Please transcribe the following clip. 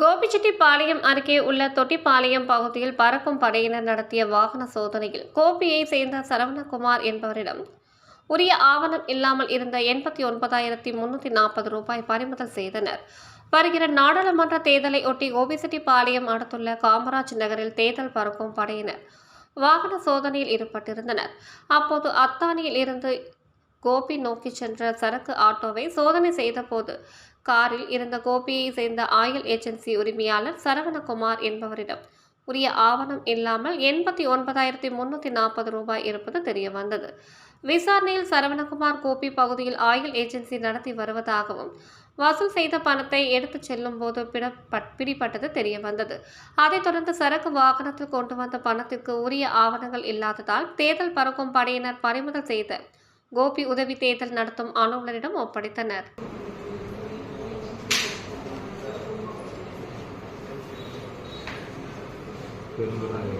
கோபிச்செட்டிப்பாளையம் அருகே உள்ள தொட்டிப்பாளையம் பகுதியில் பறக்கும் படையினர் நடத்திய வாகன சோதனையில் கோபியை சேர்ந்த சரவணகுமார் என்பவரிடம் உரிய ஆவணம் இல்லாமல் இருந்த எண்பத்தி ஒன்பதாயிரத்தி முன்னூற்றி நாற்பது ரூபாய் பறிமுதல் செய்தனர். வருகிற நாடாளுமன்ற தேர்தலை ஒட்டி கோபிச்செட்டிப்பாளையம் அடுத்துள்ள காமராஜ் நகரில் தேர்தல் பறக்கும் படையினர் வாகன சோதனையில் ஈடுபட்டிருந்தனர். அப்போது அத்தானியில் இருந்து கோபி நோக்கி சென்ற சரக்கு ஆட்டோவை சோதனை செய்தபோது காரில் இருந்த கோபியை சேர்ந்த ஆயில் ஏஜென்சி உரிமையாளர் சரவணகுமார் என்பவரிடம் உரிய ஆவணம் இல்லாமல் எண்பத்தி ஒன்பதாயிரத்தி முன்னூற்றி நாற்பது ரூபாய் இருப்பது தெரிய வந்தது விசாரணையில் சரவணகுமார் கோபி பகுதியில் ஆயில் ஏஜென்சி நடத்தி வருவதாகவும் வசூல் செய்த பணத்தை எடுத்துச் செல்லும் போது பிடப்பட்- பிடிபட்டது தெரிய வந்தது அதைத் தொடர்ந்து சரக்கு வாகனத்தில் கொண்டு வந்த பணத்திற்கு உரிய ஆவணங்கள் இல்லாததால் தேர்தல் பறக்கும் படையினர் பறிமுதல் செய்த கோபி உதவி தேர்தல் நடத்தும் அலுவலரிடம் ஒப்படைத்தனர். பெருங்குறாங்க